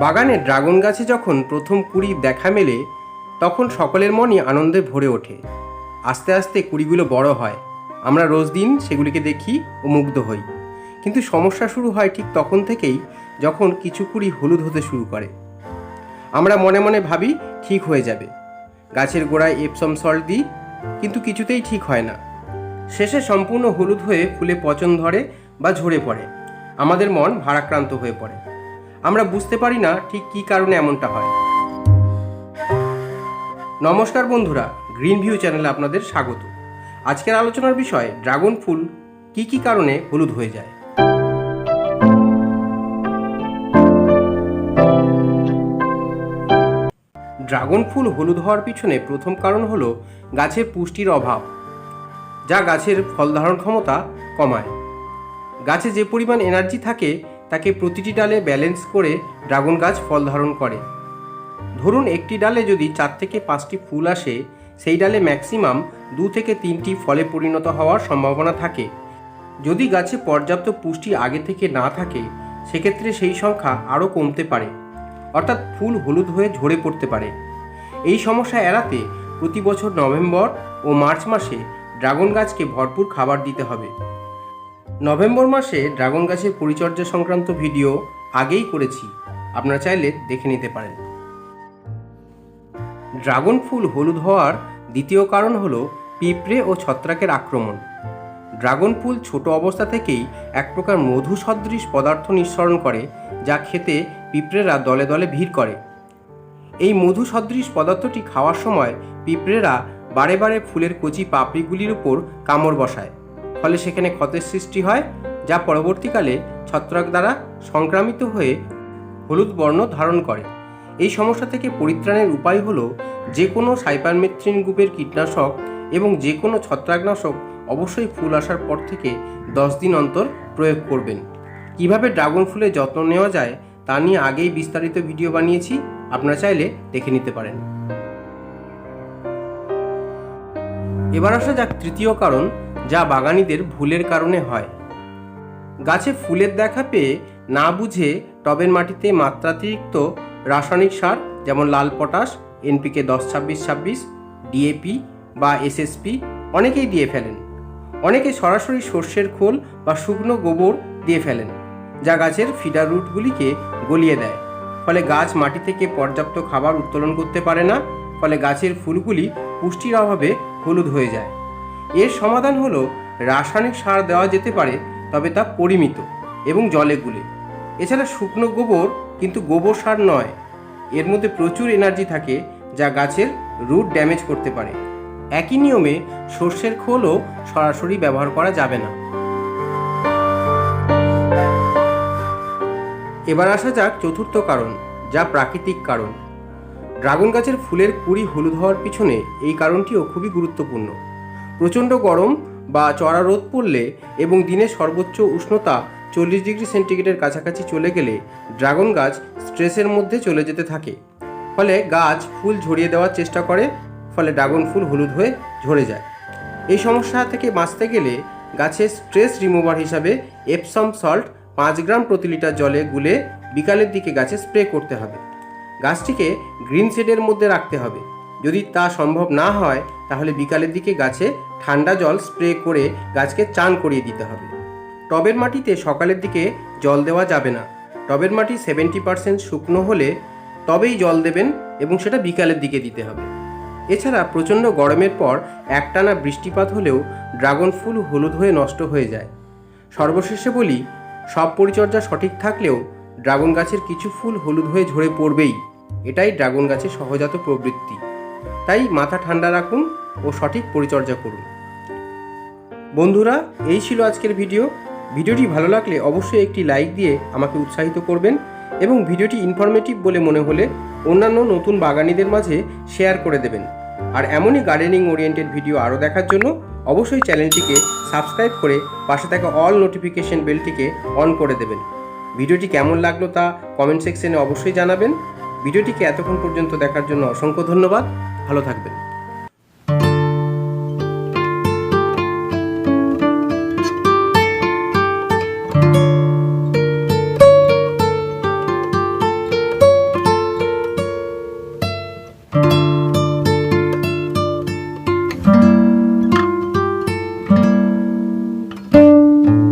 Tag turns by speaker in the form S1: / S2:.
S1: বাগানে ড্রাগন গাছে যখন প্রথম কুড়ি দেখা মেলে, তখন সকলের মনই আনন্দে ভরে ওঠে। আস্তে আস্তে কুড়িগুলো বড় হয়। আমরা রোজ দিন সেগুলিকে দেখি ও মুগ্ধ হই। কিন্তু সমস্যা শুরু হয় ঠিক তখন থেকেই যখন কিছু কুড়ি হলুদ হতে শুরু করে। আমরা মনে মনে ভাবি, ঠিক হয়ে যাবে। গাছের গোড়ায় এপসম সল্ট দিই, কিন্তু কিছুতেই ঠিক হয় না। শেষে সম্পূর্ণ হলুদ হয়ে ফুলে পচন ধরে বা ঝরে পড়ে। আমাদের মন ভারাক্রান্ত হয়ে পড়ে। আমরা বুঝতে পারি না ঠিক কী কারণে এমনটা হয়। নমস্কার বন্ধুরা গ্রিন ভিউ চ্যানেলে আপনাদের স্বাগত। আজকের আলোচনার বিষয়, ড্রাগন ফুল কী কী কারণে হলুদ হয়ে যায়? ড্রাগন ফুল হলুদ হওয়ার পিছনে প্রথম কারণ হল গাছের পুষ্টির অভাব, যা গাছের ফল ধারণ ক্ষমতা কমায়। গাছে যে পরিমাণ এনার্জি থাকে তাকে প্রতিটি ডালে ব্যালেন্স করে ড্রাগন গাছ ফল ধারণ করে। ধরুন একটি ডালে যদি চার থেকে পাঁচটি ফুল আসে, সেই ডালে ম্যাক্সিমাম দু থেকে তিনটি ফলে পরিণত হওয়ার সম্ভাবনা থাকে। যদি গাছে পর্যাপ্ত পুষ্টি আগে থেকে না থাকে, সেক্ষেত্রে সেই সংখ্যা আরও কমতে পারে, অর্থাৎ ফুল হলুদ হয়ে ঝরে পড়তে পারে। এই সমস্যা এড়াতে প্রতি বছর নভেম্বর ও মার্চ মাসে ড্রাগন গাছকে ভরপুর খাবার দিতে হবে। নভেম্বর মাসে ড্রাগন গাছের পরিচর্যা সংক্রান্ত ভিডিও আগেই করেছি। আপনারা চাইলে দেখে নিতে পারেন। ড্রাগন ফুল হলুদ হওয়ার দ্বিতীয় কারণ হল পিঁপড়ে ও ছত্রাকের আক্রমণ। ড্রাগন ফুল ছোট অবস্থা থেকেই এক প্রকার মধু সদৃশ পদার্থ নিঃসরণ করে, যা খেতে পিঁপড়েরা দলে দলে ভিড় করে। এই মধু সদৃশ পদার্থটি খাওয়ার সময় পিঁপড়েরা বারে বারে ফুলের কচি পাপড়িগুলির উপর কামড় বসায়। ফলে সেখানে ক্ষতের সৃষ্টি হয়, যা পরবর্তীকালে ছত্রাক দ্বারা সংক্রামিত হয়ে হলুদ বর্ণ ধারণ করে। এই সমস্যা থেকে পরিত্রাণের উপায় হলো যে কোনো সাইপারমেথ্রিন গ্রুপের কীটনাশক এবং যে কোনো ছত্রাকনাশক অবশ্যই ফুল আসার পর থেকে দশ দিন অন্তর প্রয়োগ করবেন। কীভাবে ড্রাগন ফুলের যত্ন নেওয়া যায় তা নিয়ে আগেই বিস্তারিত ভিডিও বানিয়েছি, আপনারা চাইলে দেখে নিতে পারেন। এবার আসা যাক তৃতীয় কারণ যা বাগানিদের ভুলের কারণে হয়। গাছে ফুলের দেখা পেয়ে না বুঝে টবের মাটিতে মাত্রাতিরিক্ত রাসায়নিক সার যেমন লাল পটাশ, এনপিকে দশ ছাব্বিশ ছাব্বিশ, ডিএপি বা এসএসপি অনেকেই দিয়ে ফেলেন। অনেকে সরাসরি সর্ষের খোল বা শুকনো গোবর দিয়ে ফেলেন, যা গাছের ফিডার রুটগুলিকে গলিয়ে দেয়। ফলে গাছ মাটি থেকে পর্যাপ্ত খাবার উত্তোলন করতে পারে না, ফলে গাছের ফুলগুলি পুষ্টির অভাবে হলুদ হয়ে যায়। এর সমাধান হলো রাসায়নিক সার দেওয়া যেতে পারে, তবে তা পরিমিত এবং জলে গুলে। এছাড়া শুকনো গোবর কিন্তু গোবর সার নয়। এর মধ্যে প্রচুর এনার্জি থাকে যা গাছের রুট ড্যামেজ করতে পারে। একই নিয়মে সর্ষের খোলও সরাসরি ব্যবহার করা যাবে না। এবার আসা যাক চতুর্থ কারণ, যা প্রাকৃতিক কারণ। ড্রাগন গাছের ফুলের কুড়ি হলুদ হওয়ার পিছনে এই কারণটিও খুবই গুরুত্বপূর্ণ। প্রচণ্ড গরম বা চড়া রোদ পড়লে এবং দিনের সর্বোচ্চ উষ্ণতা চল্লিশ ডিগ্রি সেন্টিগ্রেডের কাছাকাছি চলে গেলে ড্রাগন গাছ স্ট্রেসের মধ্যে চলে যেতে থাকে। ফলে গাছ ফুল ঝরিয়ে দেওয়ার চেষ্টা করে, ফলে ড্রাগন ফুল হলুদ হয়ে ঝরে যায়। এই সমস্যা থেকে বাঁচতে গেলে গাছের স্ট্রেস রিমুভার হিসাবে এপসম সল্ট পাঁচ গ্রাম প্রতি লিটার জলে গুলে বিকালের দিকে গাছে স্প্রে করতে হবে। গাছটিকে গ্রিন শেডের মধ্যে রাখতে হবে। যদি তা সম্ভব না হয় তাহলে বিকালের দিকে গাছে ঠান্ডা জল স্প্রে করে গাছকে চান করিয়ে দিতে হবে। টবের মাটিতে সকালের দিকে জল দেওয়া যাবে না। টবের মাটি সেভেন্টি পার্সেন্ট শুকনো হলে তবেই জল দেবেন এবং সেটা বিকালের দিকে দিতে হবে। এছাড়া প্রচণ্ড গরমের পর একটানা বৃষ্টিপাত হলেও ড্রাগন ফুল হলুদ হয়ে নষ্ট হয়ে যায়। সর্বশেষে বলি, সব পরিচর্যা সঠিক থাকলেও ড্রাগন গাছের কিছু ফুল হলুদ হয়ে ঝরে পড়বেই। এটাই ড্রাগন গাছের সহজাত প্রবৃত্তি। তাই মাথা ঠান্ডা রাখুন ও সঠিক পরিচর্যা করুন। বন্ধুরা, এই ছিল আজকের ভিডিও। ভিডিওটি ভালো লাগলে অবশ্যই একটি লাইক দিয়ে আমাকে উৎসাহিত করবেন এবং ভিডিওটি ইনফরমেটিভ বলে মনে হলে অন্যান্য নতুন বাগানিদের মাঝে শেয়ার করে দেবেন। আর এমনই গার্ডেনিং ওরিয়েন্টেড ভিডিও আরও দেখার জন্য অবশ্যই চ্যানেলটিকে সাবস্ক্রাইব করে পাশে থাকা অল নোটিফিকেশন বেলটিকে অন করে দেবেন। ভিডিওটি কেমন লাগল তা কমেন্ট সেকশনে অবশ্যই জানাবেন। ভিডিওটিকে এতক্ষণ পর্যন্ত দেখার জন্য অসংখ্য ধন্যবাদ। ভালো থাকবেন।